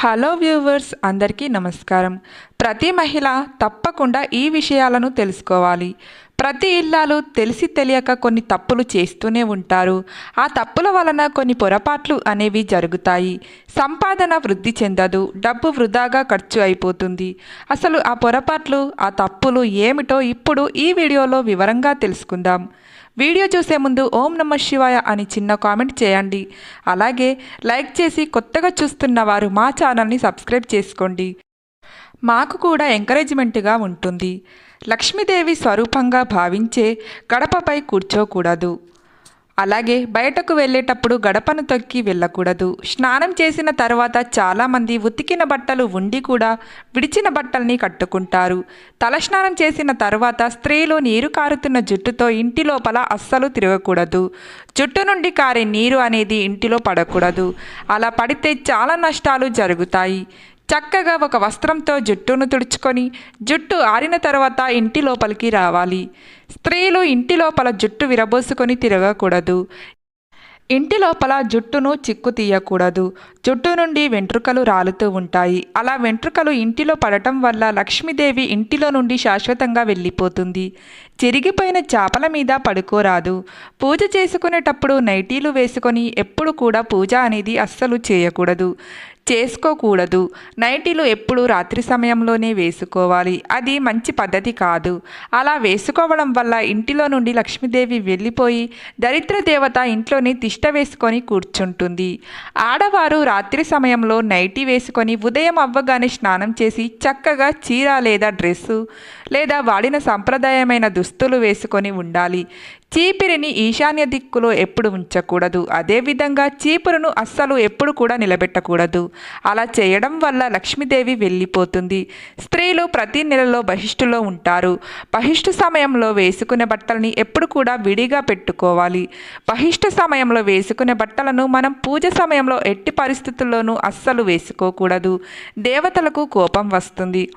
Hello viewers అందరికీ నమస్కారం. ప్రతి మహిళ తప్పకుండా ఈ విషయాలను తెలుసుకోవాలి. ప్రతి ఇల్లాలు తెలిసి తెలియక కొన్ని తప్పులు చేస్తూనే ఉంటారు. ఆ తప్పుల వలన కొన్ని పొరపాట్లు అనేవి జరుగుతాయి. సంపాదన వృద్ధి చెందదు డబ్బు వృధాగా ఖర్చు అయిపోతుంది. అసలు ఆ పొరపాట్లు ఆ తప్పులు ఏమిటో ఇప్పుడు ఈ వీడియోలో వివరంగా తెలుసుకుందాం. వీడియో చూసే ముందు ఓం నమ శివాయ అని చిన్న కామెంట్ చేయండి. అలాగే లైక్ చేసి కొత్తగా చూస్తున్న వారు మా ఛానల్ని సబ్స్క్రైబ్ చేసుకోండి. మాకు కూడా ఎంకరేజ్మెంట్గా ఉంటుంది. లక్ష్మీదేవి స్వరూపంగా భావించే గడపపై కూర్చోకూడదు. అలాగే బయటకు వెళ్ళేటప్పుడు గడపను తొక్కి వెళ్ళకూడదు. స్నానం చేసిన తర్వాత చాలామంది ఉతికిన బట్టలు ఉండి కూడా విడిచిన బట్టల్ని కట్టుకుంటారు. తలస్నానం చేసిన తర్వాత స్త్రీలు నీరు కారుతున్న జుట్టుతో ఇంటి లోపల అస్సలు తిరగకూడదు. జుట్టు నుండి కారే నీరు అనేది ఇంటిలో పడకూడదు. అలా పడితే చాలా నష్టాలు జరుగుతాయి. చక్కగా ఒక వస్త్రంతో జుట్టును తుడుచుకొని జుట్టు ఆరిన తర్వాత ఇంటి లోపలికి రావాలి. స్త్రీలు ఇంటి లోపల జుట్టు విరబోసుకొని తిరగకూడదు. ఇంటి లోపల జుట్టును చిక్కు తీయకూడదు. జుట్టు నుండి వెంట్రుకలు రాలుతూ ఉంటాయి. అలా వెంట్రుకలు ఇంటిలో పడటం వల్ల లక్ష్మీదేవి ఇంటిలో నుండి శాశ్వతంగా వెళ్ళిపోతుంది. చిరిగిపోయిన చేపల మీద పడుకోరాదు. పూజ చేసుకునేటప్పుడు నైటీలు వేసుకొని ఎప్పుడు కూడా పూజ అనేది అస్సలు చేయకూడదు. చేసుకోకూడదు. నైటీలు ఎప్పుడు రాత్రి సమయంలోనే వేసుకోవాలి. అది మంచి పద్ధతి కాదు. అలా వేసుకోవడం వల్ల ఇంటిలో నుండి లక్ష్మీదేవి వెళ్ళిపోయి దరిద్ర దేవత ఇంట్లోనే తిష్ట వేసుకొని కూర్చుంటుంది. ఆడవారు రాత్రి సమయంలో నైటీ వేసుకొని ఉదయం అవ్వగానే స్నానం చేసి చక్కగా చీర లేదా డ్రెస్సు లేదా వాడిన సంప్రదాయమైన దుస్తులు వేసుకొని ఉండాలి. చీపిరిని ఈశాన్య దిక్కులో ఎప్పుడు ఉంచకూడదు. అదేవిధంగా చీపురును అస్సలు ఎప్పుడు కూడా నిలబెట్టకూడదు. అలా చేయడం వల్ల లక్ష్మీదేవి వెళ్ళిపోతుంది. స్త్రీలు ప్రతి నెలలో బహిష్టులో ఉంటారు. బహిష్టు సమయంలో వేసుకునే బట్టలని ఎప్పుడు కూడా విడిగా పెట్టుకోవాలి. బహిష్టు సమయంలో వేసుకునే బట్టలను మనం పూజ సమయంలో ఎట్టి పరిస్థితుల్లోనూ అస్సలు వేసుకోకూడదు. దేవతలకు కోపం వస్తుంది.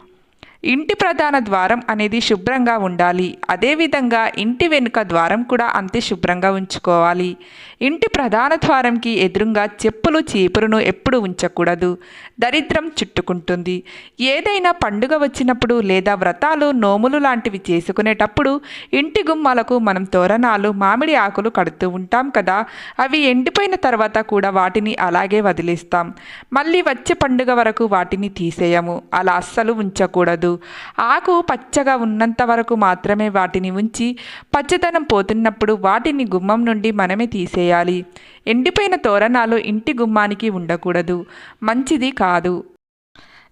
ఇంటి ప్రధాన ద్వారం అనేది శుభ్రంగా ఉండాలి. అదేవిధంగా ఇంటి వెనుక ద్వారం కూడా అంతే శుభ్రంగా ఉంచుకోవాలి. ఇంటి ప్రధాన ద్వారంకి ఎదురుగా చెప్పులు చీపురును ఎప్పుడు ఉంచకూడదు. దరిద్రం చుట్టుకుంటుంది. ఏదైనా పండుగ వచ్చినప్పుడు లేదా వ్రతాలు నోములు లాంటివి చేసుకునేటప్పుడు ఇంటి గుమ్మాలకు మనం తోరణాలు మామిడి ఆకులు కడుతూ ఉంటాం కదా. అవి ఎండిపోయిన తర్వాత కూడా వాటిని అలాగే వదిలేస్తాం. మళ్ళీ వచ్చే పండుగ వరకు వాటిని తీసేయము. అలా అస్సలు ఉంచకూడదు. ఆకు పచ్చగా ఉన్నంత వరకు మాత్రమే వాటిని ఉంచి పచ్చదనం పోతున్నప్పుడు వాటిని గుమ్మం నుండి మనమే తీసేయాలి. ఎండిపోయిన తోరణాలు ఇంటి గుమ్మానికి ఉండకూడదు. మంచిది కాదు.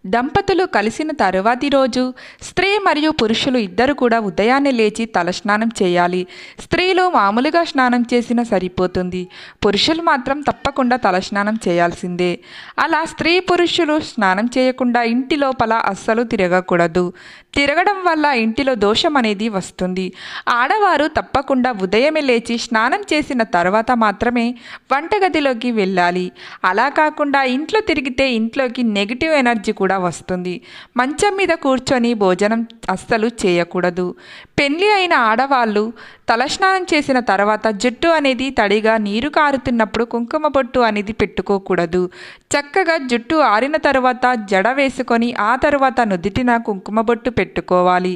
దంపతులు కలిసిన తరువాతి రోజు స్త్రీ మరియు పురుషులు ఇద్దరు కూడా ఉదయాన్నే లేచి తలస్నానం చేయాలి. స్త్రీలు మామూలుగా స్నానం చేసినా సరిపోతుంది. పురుషులు మాత్రం తప్పకుండా తలస్నానం చేయాల్సిందే. అలా స్త్రీ పురుషులు స్నానం చేయకుండా ఇంటి లోపల అస్సలు తిరగకూడదు. తిరగడం వల్ల ఇంటిలో దోషం అనేది వస్తుంది. ఆడవారు తప్పకుండా ఉదయమే లేచి స్నానం చేసిన తర్వాత మాత్రమే వంటగదిలోకి వెళ్ళాలి. అలా కాకుండా ఇంట్లో తిరిగితే ఇంట్లోకి నెగిటివ్ ఎనర్జీ కూడా వస్తుంది. మంచం మీద కూర్చొని భోజనం అస్సలు చేయకూడదు. పెళ్ళి అయిన ఆడవాళ్ళు తలస్నానం చేసిన తర్వాత జుట్టు అనేది తడిగా నీరు కారుతున్నప్పుడు కుంకుమ బొట్టు అనేది పెట్టుకోకూడదు. చక్కగా జుట్టు ఆరిన తర్వాత జడ వేసుకొని ఆ తర్వాత నుదిటిన కుంకుమ బొట్టు పెట్టుకోవాలి.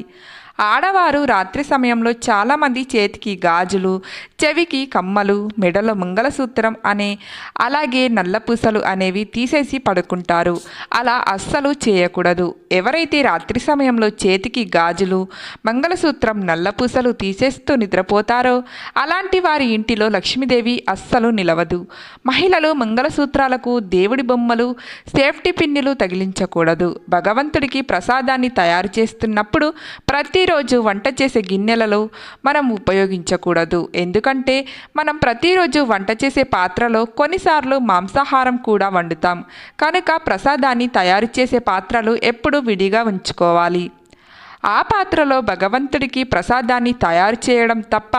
ఆడవారు రాత్రి సమయంలో చాలామంది చేతికి గాజులు చెవికి కమ్మలు మెడలో మంగళసూత్రం అనే అలాగే నల్లపూసలు అనేవి తీసేసి పడుకుంటారు. అలా అస్సలు చేయకూడదు. ఎవరైతే రాత్రి సమయంలో చేతికి గాజులు మంగళసూత్రం నల్లపూసలు తీసేస్తూ నిద్రపోతారో అలాంటి వారి ఇంటిలో లక్ష్మీదేవి అస్సలు నిలవదు. మహిళలు మంగళసూత్రాలకు దేవుడి బొమ్మలు సేఫ్టీ పిన్నులు తగిలించకూడదు. భగవంతుడికి ప్రసాదాన్ని తయారు చేస్తున్నప్పుడు ప్రతి ప్రతిరోజు వంట చేసే గిన్నెలలో మనం ఉపయోగించకూడదు. ఎందుకంటే మనం ప్రతిరోజు వంట చేసే పాత్రలో కొన్నిసార్లు మాంసాహారం కూడా వండుతాం. కనుక ప్రసాదాన్ని తయారు చేసే పాత్రలు ఎప్పుడూ విడిగా ఉంచుకోవాలి. ఆ పాత్రలో భగవంతుడికి ప్రసాదాన్ని తయారు చేయడం తప్ప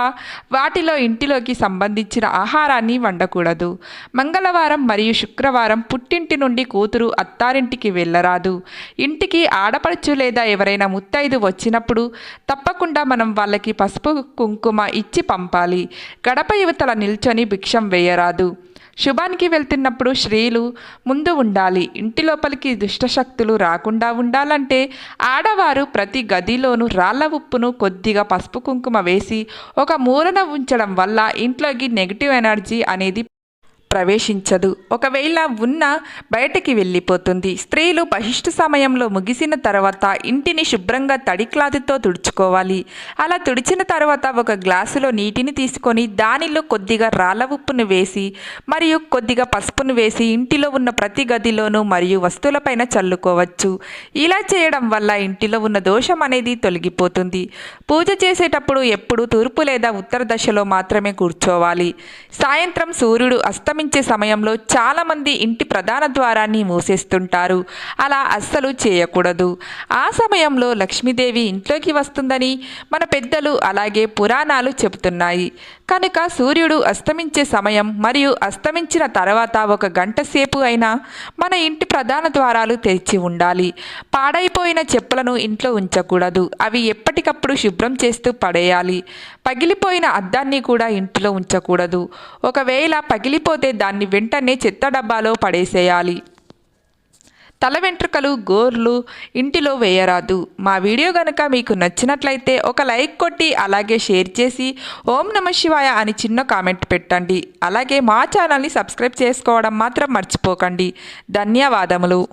వాటిలో ఇంటిలోకి సంబంధించిన ఆహారాన్ని వండకూడదు. మంగళవారం మరియు శుక్రవారం పుట్టింటి నుండి కూతురు అత్తారింటికి వెళ్ళరాదు. ఇంటికి ఆడపడుచు లేదా ఎవరైనా ముత్తైదు వచ్చినప్పుడు తప్పకుండా మనం వాళ్ళకి పసుపు కుంకుమ ఇచ్చి పంపాలి. గడప యువతల నిల్చొని భిక్షం వేయరాదు. శుభానికి వెళ్తున్నప్పుడు స్త్రీలు ముందు ఉండాలి. ఇంటి లోపలికి దుష్టశక్తులు రాకుండా ఉండాలంటే ఆడవారు ప్రతి గదిలోనూ రాళ్ళ ఉప్పును కొద్దిగా పసుపు కుంకుమ వేసి ఒక మూలన ఉంచడం వల్ల ఇంట్లోకి నెగిటివ్ ఎనర్జీ అనేది ప్రవేశించదు. ఒకవేళ ఉన్న బయటికి వెళ్ళిపోతుంది. స్త్రీలు బహిష్టు సమయంలో ముగిసిన తర్వాత ఇంటిని శుభ్రంగా తడి క్లాత్తో తుడుచుకోవాలి. అలా తుడిచిన తర్వాత ఒక గ్లాసులో నీటిని తీసుకొని దానిలో కొద్దిగా రాళ్ళ ఉప్పును వేసి మరియు కొద్దిగా పసుపును వేసి ఇంటిలో ఉన్న ప్రతి గదిలోనూ మరియు వస్తువులపైన చల్లుకోవచ్చు. ఇలా చేయడం వల్ల ఇంటిలో ఉన్న దోషం అనేది తొలగిపోతుంది. పూజ చేసేటప్పుడు ఎప్పుడు తూర్పు లేదా ఉత్తర దశలో మాత్రమే కూర్చోవాలి. సాయంత్రం సూర్యుడు అస్తమి అస్తమించే సమయంలో చాలామంది ఇంటి ప్రధాన ద్వారాన్ని మూసేస్తుంటారు. అలా అస్సలు చేయకూడదు. ఆ సమయంలో లక్ష్మీదేవి ఇంట్లోకి వస్తుందని మన పెద్దలు అలాగే పురాణాలు చెబుతున్నాయి. కనుక సూర్యుడు అస్తమించే సమయం మరియు అస్తమించిన తర్వాత ఒక గంట సేపు అయినా మన ఇంటి ప్రధాన ద్వారాలు తెరిచి ఉండాలి. పాడైపోయిన చెప్పులను ఇంట్లో ఉంచకూడదు. అవి ఎప్పటికప్పుడు శుభ్రం చేస్తూ పడేయాలి. పగిలిపోయిన అద్దాన్ని కూడా ఇంట్లో ఉంచకూడదు. ఒకవేళ పగిలిపోతే దాన్ని వెంటనే చెత్త డబ్బాలో పడేసేయాలి. తల వెంట్రుకలు గోర్లు ఇంటిలో వేయరాదు. మా వీడియో కనుక మీకు నచ్చినట్లయితే ఒక లైక్ కొట్టి అలాగే షేర్ చేసి ఓం నమ శివాయ అని చిన్న కామెంట్ పెట్టండి. అలాగే మా ఛానల్ని సబ్స్క్రైబ్ చేసుకోవడం మాత్రం మర్చిపోకండి. ధన్యవాదములు.